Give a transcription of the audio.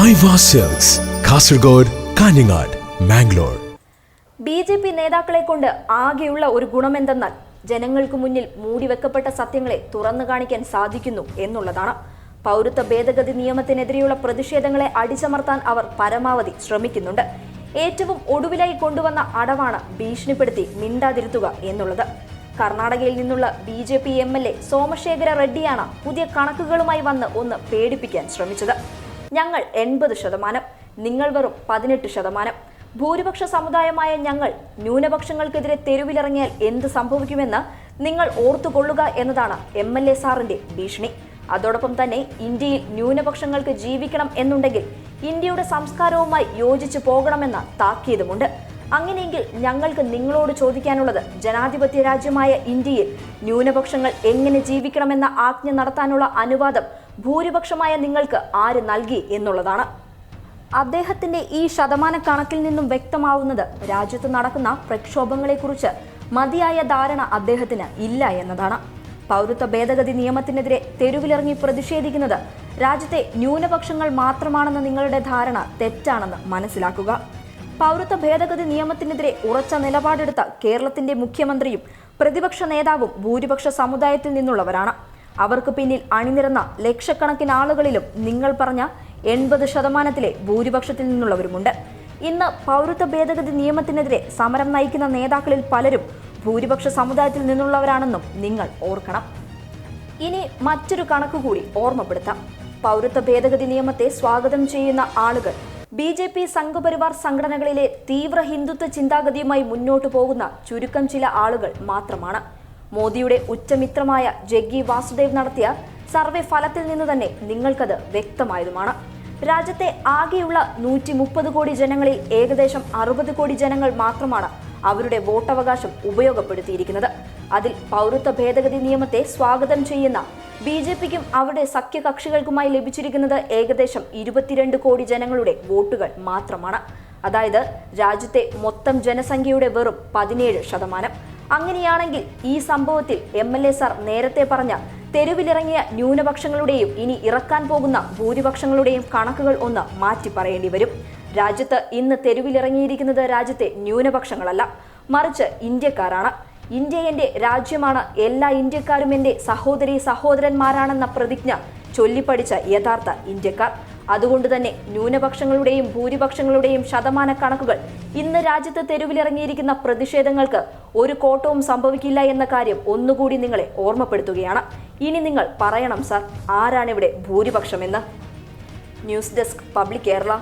Cells Kasaragod Kanhangad Mangalore B J P നേതാക്കളെ കൊണ്ട് ആകെയുള്ള ഒരു ഗുണമെന്തെന്നാൽ ജനങ്ങൾക്ക് മുന്നിൽ മൂടിവെക്കപ്പെട്ട സത്യങ്ങളെ തുറന്നു കാണിക്കാൻ സാധിക്കുന്നു എന്നുള്ളതാണ്. പൗരത്വ ഭേദഗതി നിയമത്തിനെതിരെയുള്ള പ്രതിഷേധങ്ങളെ അടിച്ചമർത്താൻ അവർ പരമാവധി ശ്രമിക്കുന്നുണ്ട്. ഏറ്റവും ഒടുവിലായി കൊണ്ടുവന്ന അടവാണ് ഭീഷണിപ്പെടുത്തി മിണ്ടാതിരുത്തുക എന്നുള്ളത്. കർണാടകയിൽ നിന്നുള്ള B J P M L A Somashekara റെഡ്ഡിയാണ് പുതിയ കണക്കുകളുമായി വന്ന് ഒന്ന് പേടിപ്പിക്കാൻ ശ്രമിച്ചത്. ഞങ്ങൾ എൺപത് ശതമാനം നിങ്ങൾ വെറും പതിനെട്ട് ശതമാനം. ഭൂരിപക്ഷ സമുദായമായ ഞങ്ങൾ ന്യൂനപക്ഷങ്ങൾക്കെതിരെ തെരുവിലിറങ്ങിയാൽ എന്ത് സംഭവിക്കുമെന്ന് നിങ്ങൾ ഓർത്തുകൊള്ളുക എന്നതാണ് എം എൽ എ സാറിന്റെ ഭീഷണി. അതോടൊപ്പം തന്നെ ഇന്ത്യയിൽ ന്യൂനപക്ഷങ്ങൾക്ക് ജീവിക്കണം എന്നുണ്ടെങ്കിൽ ഇന്ത്യയുടെ സംസ്കാരവുമായി യോജിച്ചു പോകണമെന്ന താക്കീതുമുണ്ട്. അങ്ങനെയെങ്കിൽ ഞങ്ങൾക്ക് നിങ്ങളോട് ചോദിക്കാനുള്ളത് ജനാധിപത്യ രാജ്യമായ ഇന്ത്യയിൽ ന്യൂനപക്ഷങ്ങൾ എങ്ങനെ ജീവിക്കണമെന്ന ആജ്ഞ നടത്താനുള്ള അനുവാദം ഭൂരിപക്ഷമായ നിങ്ങൾക്ക് ആര് നൽകി എന്നുള്ളതാണ്. അദ്ദേഹത്തിന്റെ ഈ ശതമാന കണക്കിൽ നിന്നും വ്യക്തമാവുന്നത് രാജ്യത്ത് നടക്കുന്ന പ്രക്ഷോഭങ്ങളെക്കുറിച്ച് മതിയായ ധാരണ അദ്ദേഹത്തിന് ഇല്ല എന്നതാണ്. പൗരത്വ ഭേദഗതി നിയമത്തിനെതിരെ തെരുവിലിറങ്ങി പ്രതിഷേധിക്കുന്നത് രാജ്യത്തെ ന്യൂനപക്ഷങ്ങൾ മാത്രമാണെന്ന നിങ്ങളുടെ ധാരണ തെറ്റാണെന്ന് മനസ്സിലാക്കുക. പൗരത്വ ഭേദഗതി നിയമത്തിനെതിരെ ഉറച്ച നിലപാടെടുത്ത കേരളത്തിന്റെ മുഖ്യമന്ത്രിയും പ്രതിപക്ഷ നേതാവും ഭൂരിപക്ഷ സമുദായത്തിൽ നിന്നുള്ളവരാണ്. അവർക്ക് പിന്നിൽ അണിനിരന്ന ലക്ഷക്കണക്കിന് ആളുകളിലും നിങ്ങൾ പറഞ്ഞ എൺപത് ശതമാനത്തിലെ ഭൂരിപക്ഷത്തിൽ നിന്നുള്ളവരുമുണ്ട്. ഇന്ന് പൗരത്വ ഭേദഗതി നിയമത്തിനെതിരെ സമരം നയിക്കുന്ന നേതാക്കളിൽ പലരും ഭൂരിപക്ഷ സമുദായത്തിൽ നിന്നുള്ളവരാണെന്നും നിങ്ങൾ ഓർക്കണം. ഇനി മറ്റൊരു കണക്ക് കൂടി ഓർമ്മപ്പെടുത്താം. പൗരത്വ ഭേദഗതി നിയമത്തെ സ്വാഗതം ചെയ്യുന്ന ആളുകൾ ബി ജെ പി സംഘപരിവാർ സംഘടനകളിലെ തീവ്ര ഹിന്ദുത്വ ചിന്താഗതിയുമായി മുന്നോട്ടു പോകുന്ന ചുരുക്കം ചില ആളുകൾ മാത്രമാണ്. മോദിയുടെ ഉച്ചമിത്രമായ ജഗ്ഗി വാസുദേവ് നടത്തിയ സർവേ ഫലത്തിൽ നിന്ന് തന്നെ നിങ്ങൾക്കത് വ്യക്തമായതുമാണ്. രാജ്യത്തെ ആകെയുള്ള നൂറ്റി മുപ്പത് കോടി ജനങ്ങളിൽ ഏകദേശം അറുപത് കോടി ജനങ്ങൾ മാത്രമാണ് അവരുടെ വോട്ടവകാശം ഉപയോഗപ്പെടുത്തിയിരിക്കുന്നത്. അതിൽ പൗരത്വ ഭേദഗതി നിയമത്തെ സ്വാഗതം ചെയ്യുന്ന ബി ജെ പിക്കും അവിടെ സഖ്യകക്ഷികൾക്കുമായി ലഭിച്ചിരിക്കുന്നത് ഏകദേശം ഇരുപത്തിരണ്ട് കോടി ജനങ്ങളുടെ വോട്ടുകൾ മാത്രമാണ്. അതായത് രാജ്യത്തെ മൊത്തം ജനസംഖ്യയുടെ വെറും പതിനേഴ് ശതമാനം. അങ്ങനെയാണെങ്കിൽ ഈ സംഭവത്തിൽ എം എൽ എ സാർ നേരത്തെ പറഞ്ഞ തെരുവിലിറങ്ങിയ ന്യൂനപക്ഷങ്ങളുടെയും ഇനി ഇറക്കാൻ പോകുന്ന ഭൂരിപക്ഷങ്ങളുടെയും കണക്കുകൾ ഒന്ന് മാറ്റി പറയേണ്ടി വരും. രാജ്യത്ത് ഇന്ന് തെരുവിലിറങ്ങിയിരിക്കുന്നത് രാജ്യത്തെ ന്യൂനപക്ഷങ്ങളല്ല മറിച്ച് ഇന്ത്യക്കാരാണ്. ഇന്ത്യ എന്റെ രാജ്യമാണ്. എല്ലാ ഇന്ത്യക്കാരും എന്റെ സഹോദരി സഹോദരന്മാരാണെന്ന പ്രതിജ്ഞ ചൊല്ലിപ്പടിച്ച യഥാർത്ഥ ഇന്ത്യക്കാർ. അതുകൊണ്ട് തന്നെ ന്യൂനപക്ഷങ്ങളുടെയും ഭൂരിപക്ഷങ്ങളുടെയും ശതമാന കണക്കുകൾ ഇന്ന് രാജ്യത്ത് തെരുവിലിറങ്ങിയിരിക്കുന്ന പ്രതിഷേധങ്ങൾക്ക് ഒരു കോട്ടവും സംഭവിക്കില്ല എന്ന കാര്യം ഒന്നുകൂടി നിങ്ങളെ ഓർമ്മപ്പെടുത്തുകയാണ്. ഇനി നിങ്ങൾ പറയണം സർ ആരാണിവിടെ ഭൂരിപക്ഷമെന്ന്? News desk public Kerala.